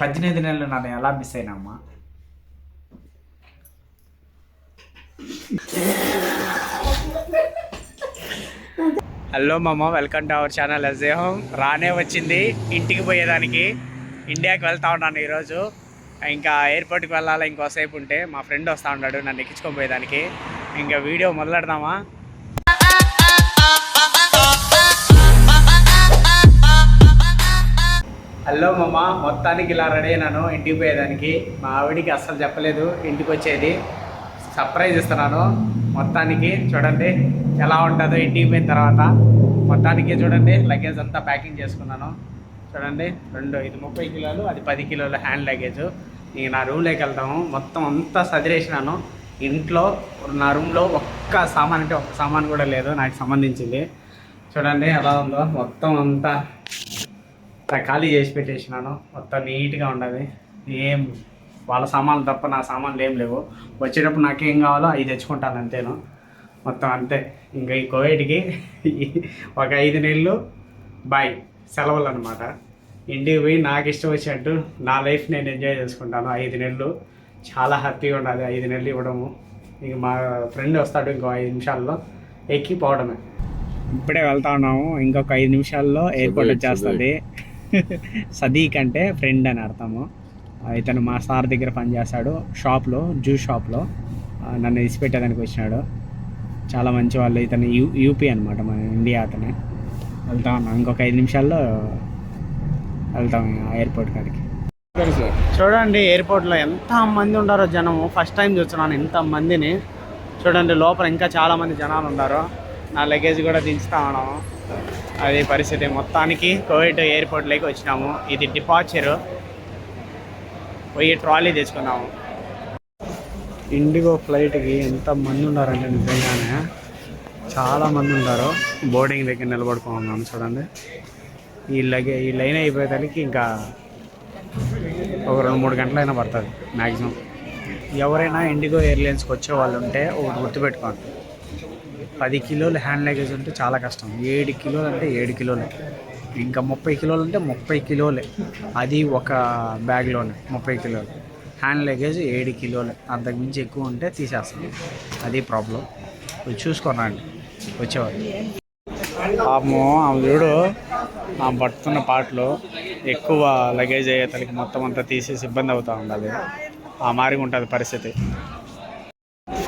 పద్దెనిమిది నెలలు నన్ను ఎలా మిస్ అయినామ్మా హలో మామ వెల్కమ్ టు అవర్ ఛానల్ అజేహం రానే వచ్చింది. ఇంటికి పోయేదానికి. ఇండియాకి వెళ్తా ఉన్నాను ఈరోజు. ఇంకా ఎయిర్పోర్ట్కి వెళ్ళాలి. ఇంకోసేపు ఉంటే మా ఫ్రెండ్ వస్తూ ఉన్నాడు. నన్ను ఎక్కించుకొని పోయేదానికి. ఇంకా వీడియో మొదలెడదామా? హలో మామ మొత్తానికి ఇలా రెడీ అయినాను. ఇంటికి పోయేదానికి. మా ఆవిడికి అస్సలు చెప్పలేదు. ఇంటికి వచ్చేది. సర్ప్రైజ్ ఇస్తున్నాను. మొత్తానికి చూడండి ఎలా ఉంటుందో ఇంటికి పోయిన తర్వాత. మొత్తానికి చూడండి లగేజ్ అంతా ప్యాకింగ్ చేసుకున్నాను. చూడండి రెండు ఇది ముప్పై కిలోలు అది పది కిలోల హ్యాండ్ లగేజ్ ఇంక నా రూమ్లోకి వెళ్తాము మొత్తం అంతా సదిరేసినాను. ఇంట్లో నా రూమ్లో ఒక్క సామాన్ అంటే ఒక్క సామాన్ కూడా లేదు. నాకు సంబంధించింది. చూడండి ఎలా ఉందో. మొత్తం అంతా అంతా ఖాళీ చేసి పెట్టేసినాను. మొత్తం నీట్గా ఉండదు ఏం వాళ్ళ సామాన్లు తప్ప నా సామాన్లు ఏం లేవు. వచ్చేటప్పుడు నాకేం కావాలో అవి తెచ్చుకుంటాను అంతేను? మొత్తం అంతే. ఇంకా ఈ కోవిడ్కి ఒక ఐదు నెలలు బాయ్ సెలవులు అనమాట ఇంటికి పోయి నాకు ఇష్టం వచ్చినట్టు నా లైఫ్ నేను ఎంజాయ్ చేసుకుంటాను. ఐదు నెలలు చాలా హ్యాపీగా ఉండాలి. ఐదు నెలలు ఇవ్వడము. ఇంక మా ఫ్రెండ్ వస్తాడు ఇంకో ఐదు నిమిషాల్లో ఎక్కి పోవడమే ఇప్పుడే వెళ్తా ఉన్నాము. ఇంకొక ఐదు నిమిషాల్లో ఎయిర్పోర్ట్ వచ్చేస్తుంది. సదీక్ అంటే ఫ్రెండ్ అని అర్థము. ఇతను మా సార్ దగ్గర పనిచేస్తాడు షాప్లో జ్యూస్ షాప్లో నన్ను ఇసిపెట్టేదానికి వచ్చినాడు. చాలా మంచి వాళ్ళు ఇతను యూ యూపీ అనమాట మన ఇండియా అతనే. వెళ్తా ఉన్నాం ఇంకొక ఐదు నిమిషాల్లో వెళ్తాం ఎయిర్పోర్ట్ కాడికి. చూడండి ఎయిర్పోర్ట్లో ఎంత మంది ఉన్నారో జనము. ఫస్ట్ టైం చూస్తున్నాను ఎంత మందిని. చూడండి లోపల ఇంకా చాలామంది జనాలు ఉన్నారు నా లగేజ్ కూడా దించుతా ఉన్నాము. అది పరిస్థితి మొత్తానికి కోవిడ్ ఎయిర్పోర్ట్లోకి వచ్చినాము. ఇది డిపార్చరు పోయి ట్రాలీ తెచ్చుకున్నాము ఇండిగో ఫ్లైట్కి ఎంత మంది ఉన్నారంటే నిజంగానే చాలా మంది ఉన్నారు బోర్డింగ్ దగ్గర నిలబడుకో చూడండి. ఈ లగే ఈ లైన్ అయిపోయేదానికి ఇంకా ఒక రెండు మూడు గంటలైనా పడుతుంది మ్యాక్సిమం ఎవరైనా ఇండిగో ఎయిర్లైన్స్కి వచ్చే వాళ్ళు ఉంటే ఒకటి గుర్తుపెట్టుకోండి. పది కిలోలు హ్యాండ్ లగేజ్ ఉంటే చాలా కష్టం. ఏడు కిలోలు అంటే ఏడు కిలోలే. ఇంకా ముప్పై కిలోలు అంటే ముప్పై కిలోలే. అది ఒక బ్యాగ్లోనే ముప్పై కిలోలు. హ్యాండ్ లగేజ్ ఏడు కిలోలే. అంతకు మించి ఎక్కువ ఉంటే తీసేస్తాం. అది ప్రాబ్లం. వచ్చి చూసుకోనండి వచ్చేవాళ్ళు. పాపము ఆమె చూడు ఆమె పడుతున్న పాటలు ఎక్కువ లగేజ్ అయ్యేతలకి మొత్తం అంతా తీసేసి ఇబ్బంది అవుతూ ఉండాలి. ఆ మారిగా ఉంటుంది పరిస్థితి.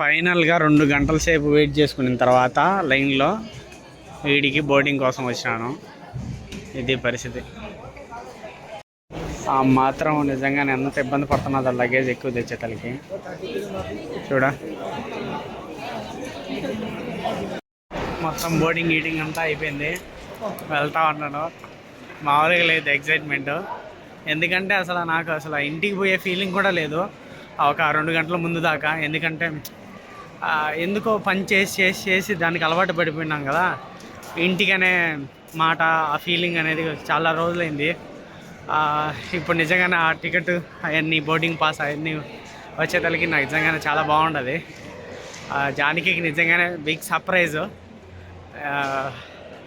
ఫైనల్గా రెండు గంటల సేపు వెయిట్ చేసుకున్న తర్వాత లైన్లో వీడికి బోర్డింగ్ కోసం వచ్చినాను. ఇది పరిస్థితి. ఆ మాత్రం నేను ఎంత ఇబ్బంది పడుతున్నదో లగేజ్ ఎక్కువ తెచ్చేతలకి చూడ? మొత్తం బోర్డింగ్ ఈటింగ్ అంతా అయిపోయింది. వెళ్తా ఉన్నాను. మామూలుగా లేదు ఎగ్జైట్మెంట్ ఎందుకంటే అసలు నాకు అసలు ఇంటికి పోయే ఫీలింగ్ కూడా లేదు. ఒక రెండు గంటల ముందు దాకా. ఎందుకంటే ఎందుకో పని చేసి చేసి చేసి దానికి అలవాటు పడిపోయినాం కదా. ఇంటికనే మాట ఆ ఫీలింగ్ అనేది చాలా రోజులైంది. ఇప్పుడు నిజంగానే ఆ టికెట్ అవన్నీ బోర్డింగ్ పాస్ అవన్నీ వచ్చేతలకి నాకు నిజంగానే చాలా బాగుండదు. జానకి నిజంగానే బిగ్ సర్ప్రైజ్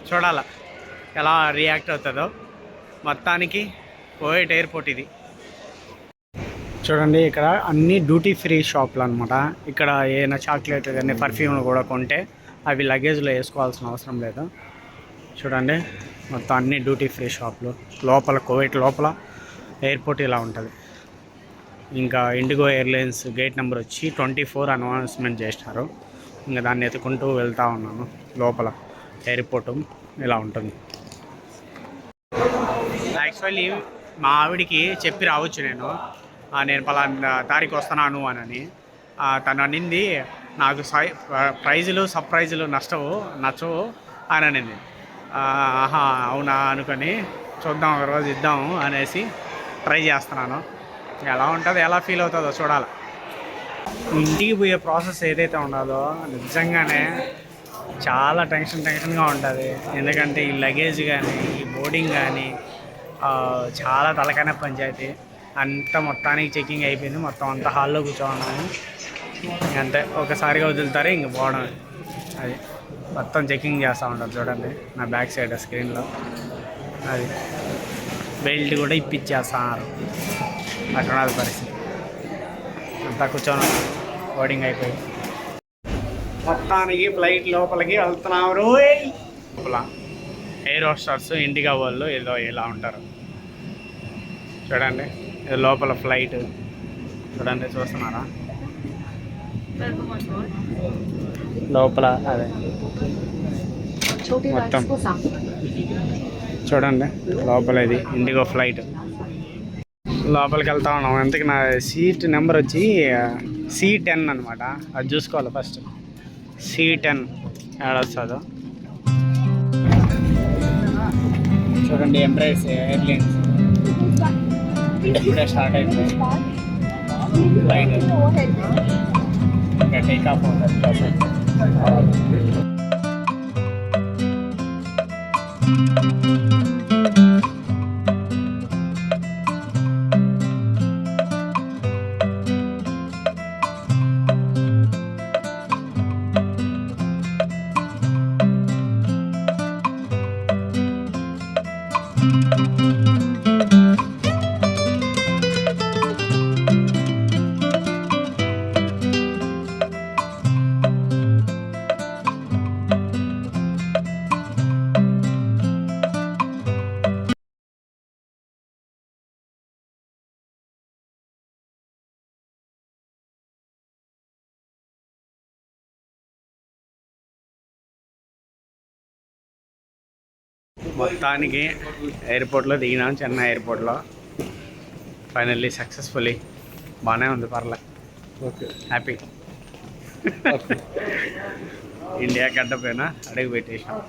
చూడాల ఎలా రియాక్ట్ అవుతుందో. మొత్తానికి కోవిడ్ ఎయిర్పోర్ట్ ఇది. చూడండి ఇక్కడ అన్ని డ్యూటీ ఫ్రీ షాప్లు అనమాట ఇక్కడ ఏదైనా చాక్లెట్ కానీ పర్ఫ్యూమ్లు కూడా కొంటే అవి లగేజ్లో వేసుకోవాల్సిన అవసరం లేదు. చూడండి మొత్తం అన్ని డ్యూటీ ఫ్రీ షాప్లు లోపల కోవిడ్ లోపల ఎయిర్పోర్ట్ ఇలా ఉంటుంది. ఇంకా ఇండిగో ఎయిర్లైన్స్ గేట్ నెంబర్ వచ్చి ట్వంటీ ఫోర్ అనౌన్స్మెంట్ చేసినారు ఇంకా దాన్ని ఎత్తుకుంటూ వెళ్తా ఉన్నాను. లోపల ఎయిర్పోర్ట్ ఇలా ఉంటుంది. యాక్చువల్లీ మా ఆవిడికి చెప్పి రావచ్చు నేను. నేను పలానా తారీఖు వస్తున్నాను అని తను అనింది నాకు సై ప్రైజులు సర్ప్రైజులు నష్టవు నచ్చవు అని అనింది. ఆహా అవునా అనుకొని చూద్దాం ఒక రోజు ఇద్దాము అనేసి ట్రై చేస్తున్నాను. ఎలా ఉంటుంది ఎలా ఫీల్ అవుతుందో చూడాలి. ఇంటికి పోయే ప్రాసెస్ ఏదైతే ఉండాలో నిజంగానే చాలా టెన్షన్ టెన్షన్గా ఉంటుంది. ఎందుకంటే ఈ లగేజ్ కానీ ఈ బోర్డింగ్ కానీ చాలా తలకైన పంచాయతీ. అంతా మొత్తానికి చెకింగ్ అయిపోయింది. మొత్తం అంతా హాల్లో కూర్చోన్నాము అంతే. ఒకసారిగా వదులుతారు ఇంక పోవడం అది మొత్తం చెకింగ్ చేస్తూ ఉంటారు చూడండి. నా బ్యాక్ సైడ్ స్క్రీన్లో. అది బెల్ట్ కూడా ఇప్పించేస్తున్నారు అక్కడ పరిస్థితి. అంతా కూర్చొని బోర్డింగ్ అయిపోయి మొత్తానికి ఫ్లైట్ లోపలికి వెళ్తున్నారు లోపల ఎయిర్ హోస్టర్స్ ఇండిగా వాళ్ళు ఏదో ఇలా ఉంటారు. చూడండి. లోపల ఫ్లైట్. చూడండి చూస్తున్నారా? లోపల అదే. మొత్తం. చూడండి లోపల ఇది ఇండిగో ఫ్లైట్. లోపలికి వెళ్తా ఉన్నాం. అందుకే నా సీట్ నెంబర్ వచ్చి సీ టెన్ అనమాట అది చూసుకోవాలి ఫస్ట్. సీ టెన్ ఏడొస్తుందో చూడండి ఎంప్రైస్ ఎయిర్లైన్స్ ఇప్పుడే స్టార్ట్ అయింది ఫ్లైట్ ఇంకా టేక్ ఆఫ్ అవుతుంది మొత్తానికి ఎయిర్పోర్ట్లో దిగినాం చెన్నై ఎయిర్పోర్ట్లో. ఫైనల్లీ సక్సెస్ఫుల్లీ బాగానే ఉంది పర్లే. ఓకే. హ్యాపీ ఇండియా గడ్డపైన అడుగు పెట్టేసాం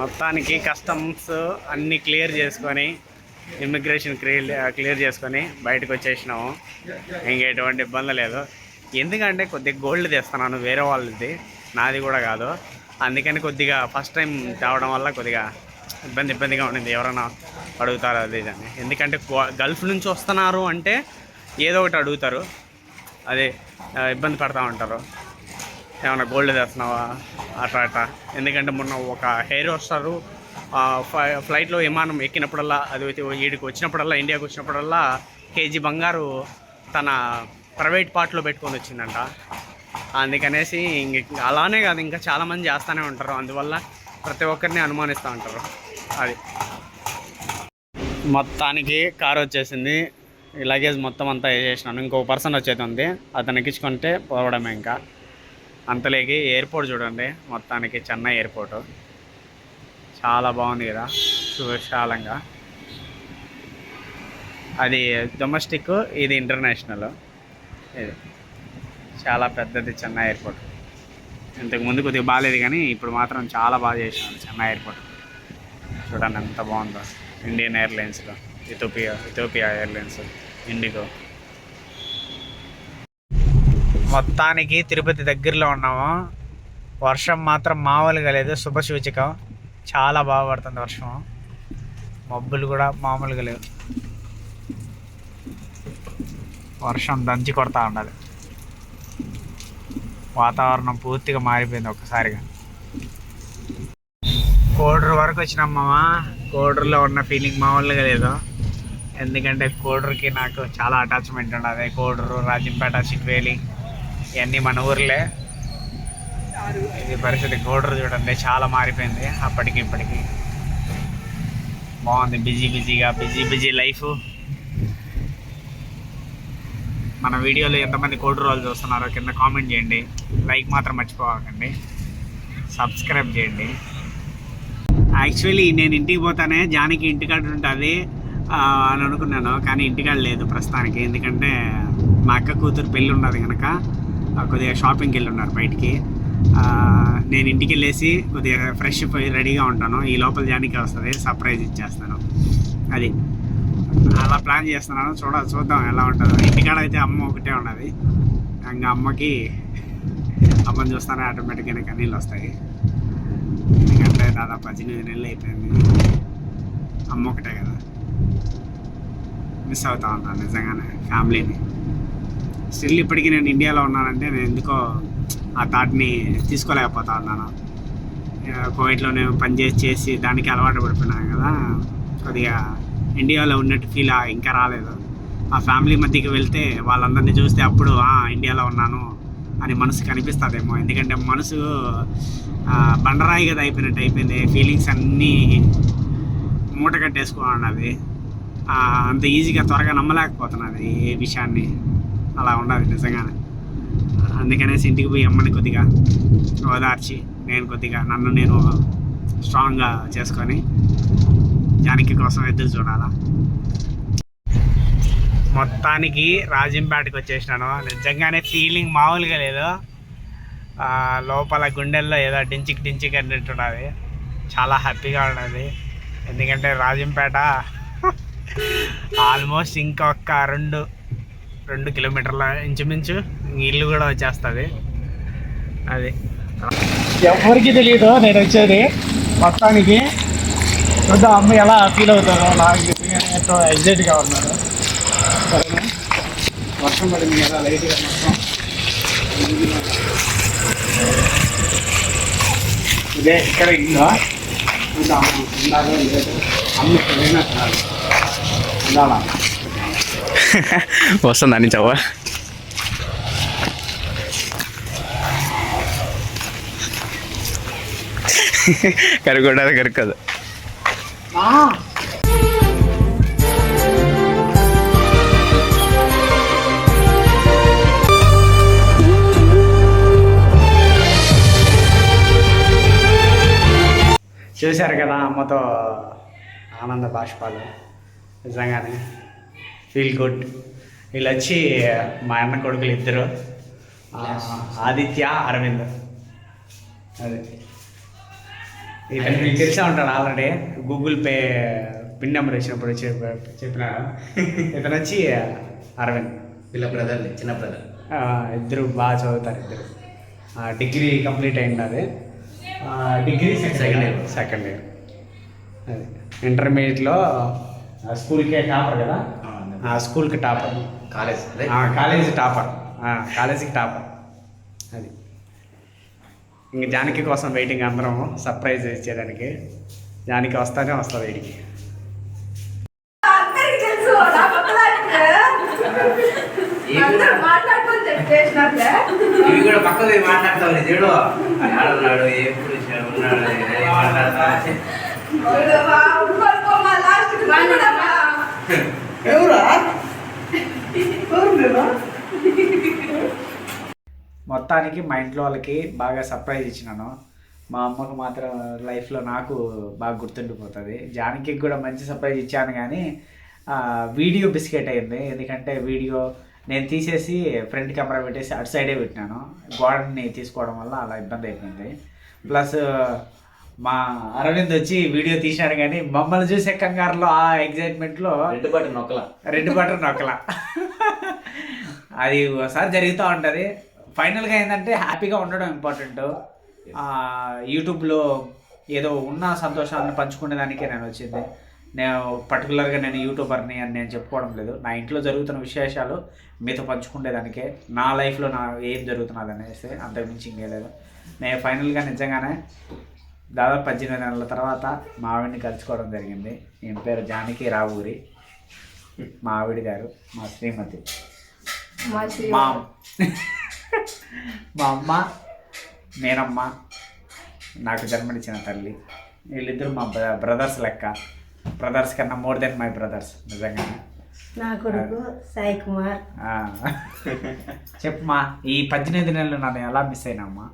మొత్తానికి కస్టమ్స్ అన్నీ క్లియర్ చేసుకొని ఇమిగ్రేషన్ క్లియర్ క్లియర్ చేసుకొని బయటకు వచ్చేసినాము. ఇంక ఎటువంటి ఇబ్బంది లేదు. ఎందుకంటే కొద్దిగా గోల్డ్ తెస్తున్నాను వేరే వాళ్ళది. నాది కూడా కాదు. అందుకని కొద్దిగా ఫస్ట్ టైం తేవడం వల్ల కొద్దిగా ఇబ్బంది ఇబ్బందిగా ఉండింది. ఎవరైనా అడుగుతారు అది ఇది అని. ఎందుకంటే గల్ఫ్ నుంచి వస్తున్నారు అంటే ఏదో ఒకటి అడుగుతారు. అదే ఇబ్బంది పడతా ఉంటారు. ఏమైనా గోల్డ్ తెస్తున్నావా? అట్లా అట్లా ఎందుకంటే మొన్న ఒక హెయిర్ వస్తారు. ఫ్లైట్లో విమానం ఎక్కినప్పుడల్లా అది వీడికి వచ్చినప్పుడల్లా ఇండియాకి వచ్చినప్పుడల్లా కేజీ బంగారు తన ప్రైవేట్ పార్ట్లో పెట్టుకొని వచ్చిందంట. అందుకనేసి ఇంక అలానే కాదు ఇంకా చాలామంది చేస్తూనే ఉంటారు. అందువల్ల ప్రతి ఒక్కరిని అనుమానిస్తూ ఉంటారు. అది. మొత్తానికి కారు వచ్చేసింది. లగేజ్ మొత్తం అంతా వేసేసినాను ఇంకో పర్సన్ వచ్చేది ఉంది. అతను ఎక్కించుకుంటే పోవడమే ఇంకా. అంతలేకి ఎయిర్పోర్ట్ చూడండి. మొత్తానికి చెన్నై ఎయిర్పోర్ట్. చాలా బాగుంది కదా. సువిశాలంగా అది డొమెస్టిక్ ఇది ఇంటర్నేషనల్ ఇది. చాలా పెద్దది చెన్నై ఎయిర్పోర్ట్. ఇంతకు ముందు కొద్దిగా బాగాలేదు కానీ ఇప్పుడు మాత్రం చాలా బాగా చేసినారు చెన్నై ఎయిర్పోర్ట్. చూడండి ఎంత బాగుందో. Indian ఎయిర్లైన్స్లో. Ethiopia Ethiopia airlines IndiGo. మొత్తానికి తిరుపతి దగ్గరలో ఉన్నాము. వర్షం మాత్రం మామూలుగా లేదు. శుభసూచకం చాలా బాగా పడుతుంది వర్షం. మబ్బులు కూడా మామూలుగా లేవు. వర్షం దంచి కొడతా ఉండాలి. వాతావరణం పూర్తిగా మారిపోయింది ఒక్కసారిగా. కోడూరు వరకు వచ్చినాం మామ. కోడూరులో ఉన్న ఫీలింగ్ మామూలుగా లేదు. ఎందుకంటే కోడూరుకి నాకు చాలా అటాచ్మెంట్ ఉండదు కోడూరు రాజంపేట చిట్వేలి ఇవన్నీ మన ఊర్లే. ఇది పరిస్థితి కోడూరు చూడండి చాలా మారిపోయింది. అప్పటికి ఇప్పటికి బాగుంది. బిజీ బిజీగా బిజీ బిజీ లైఫ్ మన వీడియోలో ఎంతమంది కోటి రోజులు చూస్తున్నారో కింద కామెంట్ చేయండి. లైక్ మాత్రం మర్చిపోకండి. సబ్స్క్రైబ్ చేయండి. యాక్చువల్లీ నేను ఇంటికి పోతానే జానికి ఇంటికాడ ఉంటుంది అని అనుకున్నాను కానీ ఇంటికాడ లేదు ప్రస్తుతానికి. ఎందుకంటే మా అక్క కూతురు పెళ్ళి ఉన్నది కనుక కొద్దిగా షాపింగ్కి వెళ్ళి ఉన్నారు బయటికి. నేను ఇంటికి వెళ్ళేసి కొద్దిగా ఫ్రెష్ పోయి రెడీగా ఉంటాను. ఈ లోపల జానికి వస్తుంది సర్ప్రైజ్ ఇచ్చేస్తాను. అది. అలా ప్లాన్ చేస్తున్నాను. చూడ చూద్దాం ఎలా ఉంటుందో. ఇంటికాడ అయితే అమ్మ ఒకటే ఉన్నది. ఇంకా అమ్మకి అమ్మని చూస్తానే ఆటోమేటిక్గా నీళ్ళు వస్తాయి. ఎందుకంటే దాదాపు పద్దెనిమిది నెలలు అయిపోయింది. అమ్మ ఒకటే కదా. మిస్ అవుతా ఉన్నాను నిజంగానే ఫ్యామిలీని. స్టిల్ ఇప్పటికీ నేను ఇండియాలో ఉన్నానంటే నేను ఎందుకో ఆ థాట్ని తీసుకోలేకపోతా ఉన్నాను. కోవిడ్లో నేను పని చేసి చేసి దానికి అలవాటు పడిపోయినాను కదా. కొద్దిగా ఇండియాలో ఉన్నట్టు ఫీల్ ఇంకా రాలేదు. ఆ ఫ్యామిలీ మధ్యకి వెళ్తే వాళ్ళందరినీ చూస్తే అప్పుడు "ఆ, ఇండియాలో ఉన్నాను అని మనసు కనిపిస్తుందేమో ఎందుకంటే మనసు బండరాయి కదా అయిపోయినట్టు అయిపోయింది. ఫీలింగ్స్ అన్నీ మూట కట్టేసుకోన్నది అంత ఈజీగా త్వరగా నమ్మలేకపోతున్నది ఏ విషయాన్ని. అలా ఉండదు నిజంగానే. అందుకనేసి ఇంటికి పోయి అమ్మని కొద్దిగా ఓదార్చి నేను కొద్దిగా నన్ను నేను స్ట్రాంగ్గా చేసుకొని జానకి కోసం ఎదురు చూడాలా? మొత్తానికి రాజంపేటకి వచ్చేసినాను. నిజంగానే ఫీలింగ్ మామూలుగా లేదు. లోపల గుండెల్లో ఏదో డించిక్ డించిక్ అన్నట్టున్నది చాలా హ్యాపీగా ఉన్నది. ఎందుకంటే రాజంపేట ఆల్మోస్ట్ ఇంకొక రెండు రెండు కిలోమీటర్ల ఇంచుమించు ఇల్లు కూడా వచ్చేస్తుంది. అది. ఎవరికి తెలియదు నేను వచ్చేది. మొత్తానికి చూద్దాం అమ్మ ఎలా ఫీల్ అవుతారో నాకు నిజంగానే ఎంతో ఎగ్జైట్గా ఉన్నాను సరేనా వర్షం పడింది కదా లైట్గా మొత్తం ఇదే ఇక్కడ ఇల్లు చూద్దాం ఉండాలో లేదో అమ్మ ఇక్కడైనా కాదు ఉండాలా వస్తుందా నీ చవ్వ కరుకుంటుంది కరుక్కదు చూశారు కదా అమ్మతో ఆనంద బాష్పాలు. నిజంగానే ఫీల్ గుడ్. వీళ్ళు వచ్చి మా అన్న కొడుకులు ఇద్దరు. ఆదిత్య అరవింద్. అది. మీకు తెలిసే? ఉంటాడు already? Google Pay pin number ఇచ్చినప్పుడు చెప్ప- చెప్పినాడు ఇతను వచ్చి అరవింద్. వీళ్ళ బ్రదర్ చిన్న బ్రదర్ ఇద్దరు బాగా చదువుతారు ఇద్దరు. డిగ్రీ కంప్లీట్ అయింది degree second year. Second year అది. ఇంటర్మీడియట్లో స్కూల్కే టాపర్ కదా? ఆ స్కూల్కి టాపర్. College college topper. కాలేజీకి టాపర్. ఇంక జానకి కోసం వెయిటింగ్ అందరం సర్ప్రైజ్ ఇచ్చేదానికి జానకి వస్తానే వస్తుంది వీడికి. ఇవి కూడా పక్కన మాట్లాడతావు చూడు. ఆడున్నాడు ఎప్పుడు ఉన్నాడు ఏ మాట్లాడతా? మొత్తానికి మా ఇంట్లో వాళ్ళకి బాగా సర్ప్రైజ్ ఇచ్చినాను. మా అమ్మకు మాత్రం లైఫ్లో నాకు బాగా గుర్తుండిపోతుంది. జానకి కూడా మంచి సర్ప్రైజ్ ఇచ్చాను కానీ వీడియో బిస్కెట్ అయింది. ఎందుకంటే వీడియో నేను తీసేసి ఫ్రంట్ కెమెరా పెట్టేసి అటు సైడే పెట్టినాను. గోడని తీసుకోవడం వల్ల అలా ఇబ్బంది అయిపోయింది. ప్లస్ మా అరవింద్ వచ్చి వీడియో తీసినాడు కానీ మమ్మల్ని చూసే కంగారులో ఆ ఎగ్జైట్మెంట్లో రెండు బట్టి నొక్కల. రెండు బటన్ నొక్కల. అది ఒకసారి జరుగుతూ ఉంటుంది. ఫైనల్గా ఏంటంటే హ్యాపీగా ఉండడం ఇంపార్టెంట్. యూట్యూబ్లో ఏదో ఉన్న సంతోషాలను పంచుకునే దానికే నేను వచ్చింది. నేను పర్టికులర్గా నేను యూట్యూబర్ని అని నేను చెప్పుకోవడం లేదు. నా ఇంట్లో జరుగుతున్న విశేషాలు మీతో పంచుకునేదానికే. నా లైఫ్లో నా ఏం జరుగుతున్నది అనేసి అంతకుమించి ఇంకే లేదు. నేను ఫైనల్గా నిజంగానే దాదాపు పద్దెనిమిది నెలల తర్వాత మా ఆవిడని కలుసుకోవడం జరిగింది. ఈయన పేరు? జానకి రావూరి. మా ఆవిడ గారు మా శ్రీమతి. మా మా అమ్మ నేనమ్మ నాకు జన్మనిచ్చిన తల్లి. వీళ్ళిద్దరు మా బ్రదర్స్ లెక్క. బ్రదర్స్ కన్నా మోర్ దెన్ మై బ్రదర్స్ నిజంగానే నా కొడుకు సాయి కుమార్. ఆ. చెప్పమ్మా ఈ పద్దెనిమిది నెలలు నన్ను ఎలా మిస్ అయినామ్మా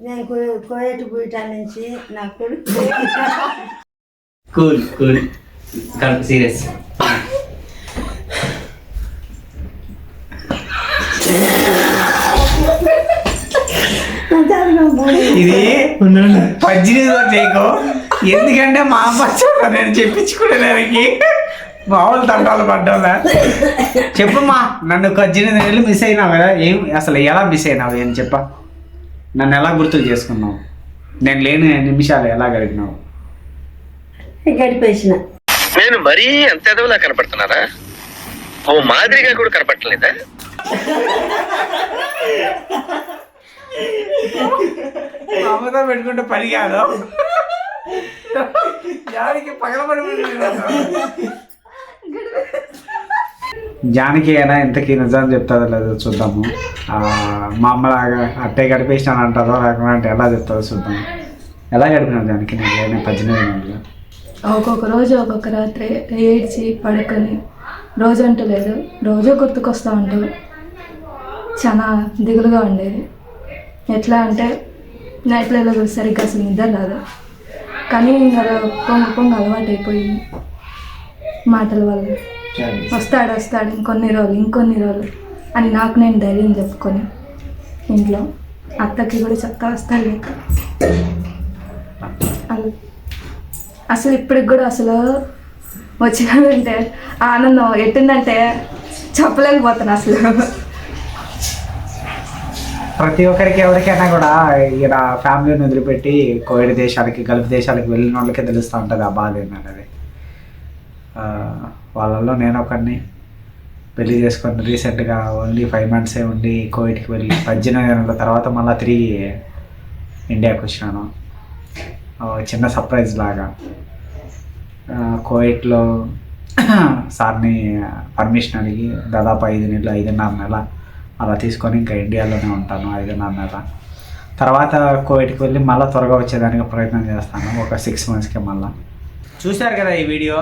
నేను కో- కోయట్ బూటా నుంచి నా కొడుకు. కూల్. Cool serious. ఇది పద్దెనిమిది ఎందుకంటే మా అమ్మ చెప్ప నేను చెప్పించుకునేదానికి. మామూలు తంటాలు పడ్డా చెప్పమ్మా నన్ను పద్దెనిమిది నెలలు మిస్ అయినావు కదా ఏం అసలు ఎలా మిస్ అయినావు ఏం చెప్ప? నన్ను ఎలా గుర్తు చేసుకున్నావు? నేను లేని నిమిషాలు ఎలా గడిపినావు? గడిపేసిన. నేను మరీ అంత ఎదవలా కనపడుతున్నారా ఓ మాదిరిగా కూడా కనపడలేదా అమ్మతో పెట్టుకుంటే పని కాదు. జానికి పగలబడి జానకి అయినా ఇంతకీ నిజం చెప్తుందో లేదో చూద్దాము. ఆ, మా అమ్మలాగా అట్టే గడిపేసినాను అంటారో లేకుండా అంటే ఎలా చెప్తుందో చూద్దాం ఎలా గడిపినావు జానకి నేను పద్దెనిమిది నెలలు ఒక్కొక్క రోజు ఒక్కొక్క రాత్రి ఏడ్చి పడుకొని రోజు అంటూ లేదు రోజు గుర్తుకొస్తూ ఉంటావు చాలా దిగులుగా ఉండేది. ఎట్లా అంటే నైట్లలో కూడా సరిగ్గా అసలు నిద్ర రాదు. కానీ అలా పొంగ పొంగ అలవాటు అయిపోయింది మాటల వల్ల. వస్తాడు వస్తాడు ఇంకొన్ని రోజులు ఇంకొన్ని రోజులు అని నాకు నేను ధైర్యం చెప్పుకొని ఇంట్లో అత్తకి కూడా చెప్తా వస్తాడు లేక అలా. అసలు ఇప్పటికి కూడా అసలు వచ్చినాడంటే ఆనందం ఎట్టిందంటే చెప్పలేకపోతాను అసలు. ప్రతి ఒక్కరికి ఎవరికైనా కూడా ఇక్కడ ఫ్యామిలీని వదిలిపెట్టి కోవిడ్ దేశాలకి గల్ఫ్ దేశాలకి వెళ్ళిన వాళ్ళకే తెలుస్తూ ఉంటుంది ఆ బాధ ఏంటనేది. వాళ్ళల్లో నేను ఒకరిని పెళ్ళి చేసుకొని రీసెంట్గా ఓన్లీ ఫైవ్ మంత్సే ఉండి కోవిడ్కి వెళ్ళి పద్దెనిమిది నెలల తర్వాత మళ్ళీ తిరిగి ఇండియాకి వచ్చినాను. చిన్న సర్ప్రైజ్ లాగా. కోవిడ్లో సార్ని పర్మిషన్ అడిగి దాదాపు ఐదు నెలలు ఐదున్నర నెల అలా తీసుకొని ఇంకా ఇండియాలోనే ఉంటాను ఐదున్నర. తర్వాత కోవిడ్కి వెళ్ళి మళ్ళీ త్వరగా వచ్చేదానికి ప్రయత్నం చేస్తాను ఒక సిక్స్ మంత్స్కి మళ్ళీ. చూశారు కదా ఈ వీడియో?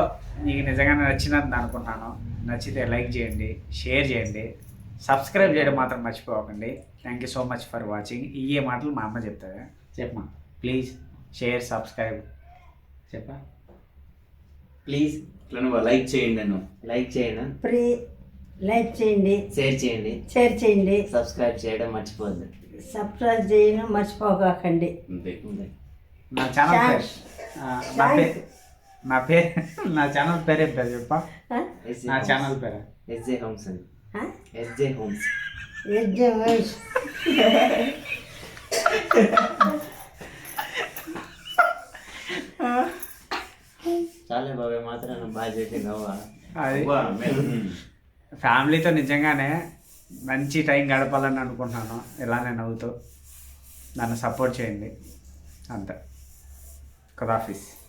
మీకు నిజంగానే నచ్చినది అనుకుంటున్నాను నచ్చితే లైక్ చేయండి షేర్ చేయండి. సబ్స్క్రైబ్ చేయడం మాత్రం మర్చిపోకండి. Thank you so much for watching ఈ మాటలు మా అమ్మ చెప్తుంది. చెప్పమా ప్లీజ్ షేర్ సబ్స్క్రైబ్ చెప్పా? ప్లీజ్ ఇట్లా నువ్వు లైక్ చేయండి నన్ను లైక్ చేయండి. ప్రీ లైక్ చేయండి షేర్ చేయండి షేర్ చేయండి సబ్స్క్రైబ్ చేయడం మర్చిపోద్దు సబ్స్క్రైబ్ చేయను మర్చిపోకండి. నా ఛానల్ నా పేరు నా పేరు నా ఛానల్ పేరు పేరు చెప్పా? ఆ? నా ఛానల్ పేరు. ఎస్జే హోమ్స్ అండి? SJ homes. ఎడ్జే వయస్. చాలే బాబాయ్ మాత్రం బాగా అబ్బా, మే- ఫ్యామిలీతో నిజంగానే మంచి టైం గడపాలని అనుకుంటున్నాను. ఇలా నేను నవ్వుతూ నన్ను సపోర్ట్ చేయండి. అంతే. ఖుదాఫీస్